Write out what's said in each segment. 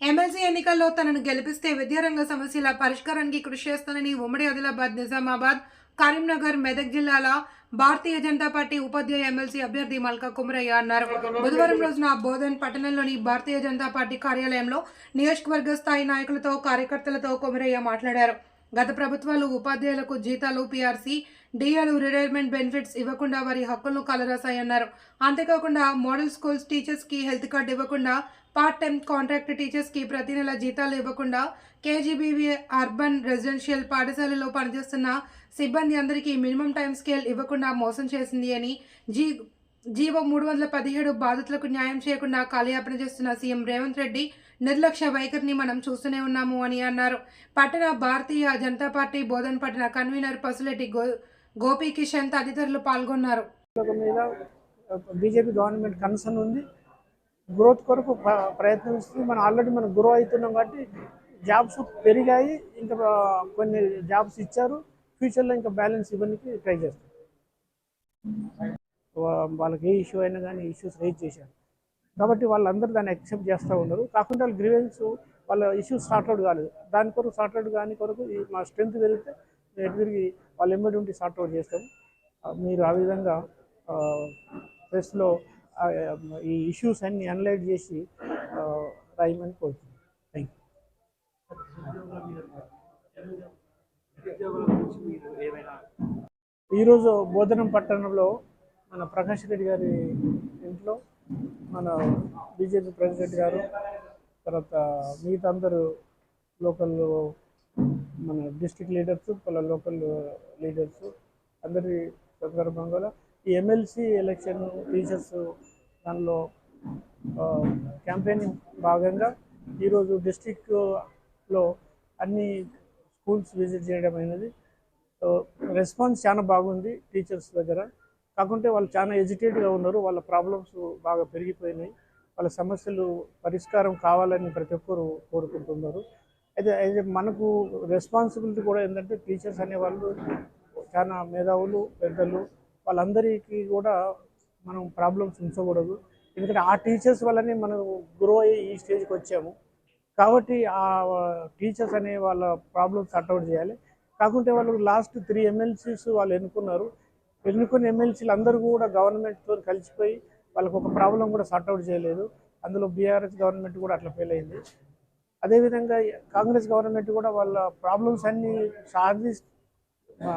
MLC ఎన్నికల్లో తనను గెలిపిస్తే విద్యారంగ సమస్యల పరిష్కారానికి కృషి చేస్తానని ఉమ్మడి ఆదిలాబాద్ నిజామాబాద్ కరీంనగర్ మెదక్ జిల్లాల భారతీయ జనతా పార్టీ ఉపాధ్యాయ ఎమ్మెల్సీ అభ్యర్థి మల్కా కుమరయ్య అన్నారు. బుధవారం రోజున బోధన్ పట్టణంలోని భారతీయ జనతా పార్టీ కార్యాలయంలో నియోజకవర్గ స్థాయి నాయకులతో కార్యకర్తలతో కుమరయ్య మాట్లాడారు. గత ప్రభుత్వాలు ఉపాధ్యాయులకు జీతాలు పీఆర్సీ డిఆర్ రిటైర్మెంట్ బెనిఫిట్స్ ఇవ్వకుండా వారి హక్కులను కలరాశాయన్నారు. అంతేకాకుండా మోడల్ స్కూల్స్ టీచర్స్కి హెల్త్ కార్డు ఇవ్వకుండా పార్ట్ టైం కాంట్రాక్ట్ టీచర్స్కి ప్రతి నెల జీతాలు ఇవ్వకుండా కేజీబీవీ అర్బన్ రెసిడెన్షియల్ పాఠశాలలో పనిచేస్తున్న సిబ్బంది అందరికీ మినిమం టైం స్కేల్ ఇవ్వకుండా మోసం చేసింది అని జీ జీవో మూడు వందల పదిహేడు బాధితులకు న్యాయం చేయకుండా కాలయాపన చేస్తున్న సీఎం రేవంత్ రెడ్డి నిర్లక్ష్య వైఖరిని మనం చూస్తూనే ఉన్నాము అని అన్నారు. పట్టణ భారతీయ జనతా పార్టీ బోధన్ పట్టణ కన్వీనర్ పసులెట్టి గో గోపీ కిషన్ తదితరులు పాల్గొన్నారు. మీద బీజేపీ గవర్నమెంట్ కన్సర్న్ ఉంది. గ్రోత్ కొరకు ప్రయత్నిస్తుంది. మనం ఆల్రెడీ మనం గ్రో అవుతున్నాం కాబట్టి జాబ్స్ పెరిగాయి. ఇంకా కొన్ని జాబ్స్ ఇచ్చారు. ఫ్యూచర్లో ఇంకా బ్యాలెన్స్ ఇవ్వడానికి ట్రై చేస్తాం. వాళ్ళకి ఏ ఇష్యూ అయినా కానీ ఇష్యూస్ రేజ్ చేశారు. కాబట్టి వాళ్ళందరూ దాన్ని యాక్సెప్ట్ చేస్తూ ఉన్నారు. కాకుండా వాళ్ళ గ్రీవెన్స్ వాళ్ళ ఇష్యూస్ సార్ట్అవుట్ కాలేదు. దాని కొరకు సార్ట్అవుట్ కాని కొరకు మా స్ట్రెంత్ పెరిగితే మేము తిరిగి వాళ్ళు ఎంబడి ఉండి సార్ట్అవుట్ చేస్తాం. మీరు ఆ విధంగా ప్రెస్లో ఈ ఇష్యూస్ అన్ని అనలైజ్ చేసి రాయమని కోరుతున్నాను థ్యాంక్ యూ ఈరోజు బోధనం పట్టణంలో మన ప్రకాష్ రెడ్డి గారి ఇంట్లో మన బీజేపీ ప్రెసిడెంట్ గారు తర్వాత మిగతా అందరూ లోకల్ మన డిస్టిక్ లీడర్స్ పలు లోకల్ లీడర్స్ అందరి సందర్భంగా ఈ ఎమ్మెల్సీ ఎలక్షన్ టీచర్స్ దానిలో క్యాంపెయినింగ్ భాగంగా ఈరోజు డిస్టిక్లో అన్ని స్కూల్స్ విజిట్ చేయడం అయినది. సో రెస్పాన్స్ చాలా బాగుంది టీచర్స్ దగ్గర. కాకుంటే వాళ్ళు చాలా ఎజిటేట్గా ఉన్నారు. వాళ్ళ ప్రాబ్లమ్స్ బాగా పెరిగిపోయినాయి. వాళ్ళ సమస్యలు పరిష్కారం కావాలని ప్రతి ఒక్కరు కోరుకుంటున్నారు. అయితే అయితే మనకు రెస్పాన్సిబిలిటీ కూడా ఏంటంటే టీచర్స్ అనేవాళ్ళు చాలా మేధావులు పెద్దలు వాళ్ళందరికీ కూడా మనం ప్రాబ్లమ్స్ ఉంచకూడదు. ఎందుకంటే ఆ టీచర్స్ వల్లనే మనం గ్రో అయ్యి ఈ స్టేజ్కి వచ్చాము. కాబట్టి ఆ టీచర్స్ అనే వాళ్ళ ప్రాబ్లమ్స్ అవుట్ చేయాలి. కాకుంటే వాళ్ళు లాస్ట్ త్రీ ఎమ్మెల్సీస్ వాళ్ళు ఎన్నుకున్నారు. ఎన్నుకున్న ఎమ్మెల్సీలు అందరూ కూడా గవర్నమెంట్తో కలిసిపోయి వాళ్ళకు ఒక ప్రాబ్లం కూడా సార్ట్అవుట్ చేయలేదు. అందులో బీఆర్ఎస్ గవర్నమెంట్ కూడా అట్లా ఫెయిల్ అయింది. అదేవిధంగా కాంగ్రెస్ గవర్నమెంట్ కూడా వాళ్ళ ప్రాబ్లమ్స్ అన్నీ సాధి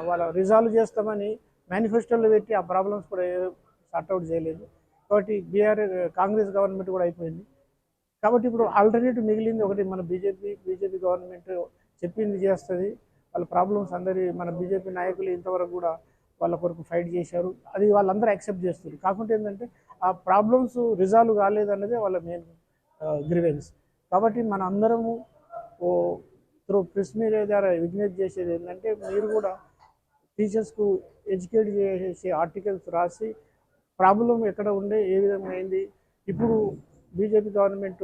వాళ్ళ రిజాల్వ్ చేస్తామని మేనిఫెస్టోలో పెట్టి ఆ ప్రాబ్లమ్స్ కూడా అవుట్ చేయలేదు. కాబట్టి బీఆర్ఎస్ కాంగ్రెస్ గవర్నమెంట్ కూడా అయిపోయింది. కాబట్టి ఇప్పుడు ఆల్టర్నేటివ్ మిగిలింది ఒకటి మన బీజేపీ బీజేపీ గవర్నమెంట్ చెప్పింది చేస్తుంది. వాళ్ళ ప్రాబ్లమ్స్ అందరి మన బీజేపీ నాయకులు ఇంతవరకు కూడా వాళ్ళ కొరకు ఫైట్ చేశారు. అది వాళ్ళందరూ యాక్సెప్ట్ చేస్తారు. కాకుంటే ఏంటంటే ఆ ప్రాబ్లమ్స్ రిజాల్వ్ కాలేదన్నదే వాళ్ళ మెయిన్ గ్రివెన్స్ కాబట్టి మన అందరము ఓ త్రూ ప్రెస్ మీడియా ద్వారా విజ్ఞప్తి చేసేది ఏంటంటే మీరు కూడా టీచర్స్కు ఎడ్యుకేట్ చేసే ఆర్టికల్స్ రాసి ప్రాబ్లం ఎక్కడ ఉండే ఏ విధంగా అయింది ఇప్పుడు బీజేపీ గవర్నమెంట్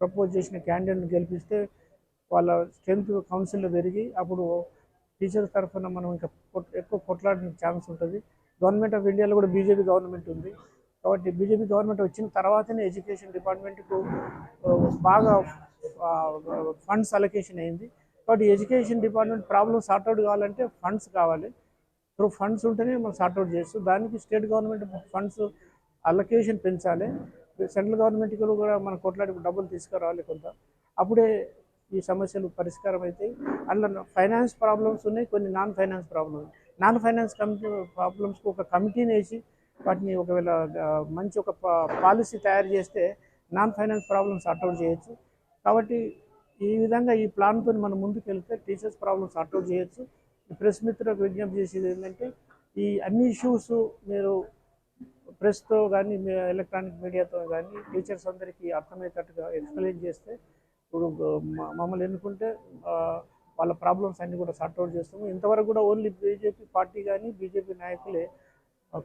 ప్రపోజ్ చేసిన క్యాండిడేట్ని గెలిపిస్తే వాళ్ళ స్ట్రెంత్ కౌన్సిల్లో పెరిగి అప్పుడు టీచర్స్ తరఫున మనం ఇంకా ఎక్కువ కొట్లాడిన ఛాన్స్ ఉంటుంది. గవర్నమెంట్ ఆఫ్ ఇండియాలో కూడా బీజేపీ గవర్నమెంట్ ఉంది. కాబట్టి బీజేపీ గవర్నమెంట్ వచ్చిన తర్వాతనే ఎడ్యుకేషన్ డిపార్ట్మెంట్కు బాగా ఫండ్స్ అలొకేషన్ అయింది. కాబట్టి education department problem sort out కావాలంటే ఫండ్స్ కావాలి. ఇప్పుడు ఫండ్స్ ఉంటేనే మనం సార్ట్అవుట్ చేస్తూ దానికి స్టేట్ గవర్నమెంట్ ఫండ్స్ అలొకేషన్ పెంచాలి. సెంట్రల్ గవర్నమెంట్కి కూడా మనం కొట్లాడి డబ్బులు తీసుకురావాలి కొంత. అప్పుడే ఈ సమస్యలు పరిష్కారం అవుతాయి అందులో ఫైనాన్స్ ప్రాబ్లమ్స్ ఉన్నాయి కొన్ని non finance problems non finance committee ప్రాబ్లమ్స్కి ఒక కమిటీని వేసి వాటిని ఒకవేళ మంచి ఒక పాలసీ తయారు చేస్తే నాన్ ఫైనాన్స్ ప్రాబ్లమ్స్ సార్ట్అవుట్ చేయొచ్చు. కాబట్టి ఈ విధంగా ఈ ప్లాన్తో మనం ముందుకు వెళ్తే టీచర్స్ ప్రాబ్లమ్స్ సార్ట్అవుట్ చేయొచ్చు. ప్రెస్ మిత్రులకు విజ్ఞప్తి చేసేది ఏంటంటే ఈ అన్ని ఇష్యూస్ మీరు ప్రెస్తో కానీ ఎలక్ట్రానిక్ మీడియాతో కానీ టీచర్స్ అందరికీ అర్థమయ్యేటట్టుగా ఎక్స్ప్లెయిన్ చేస్తే ఇప్పుడు మమ్మల్ని ఎన్నుకుంటే వాళ్ళ ప్రాబ్లమ్స్ అన్నీ కూడా సార్ట్అవుట్ చేస్తాము. ఇంతవరకు కూడా ఓన్లీ బీజేపీ పార్టీ కానీ బీజేపీ నాయకులే ఆ,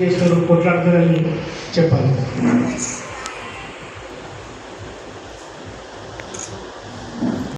చేస్తారు కొట్లాడుతుందని చెప్పాలి.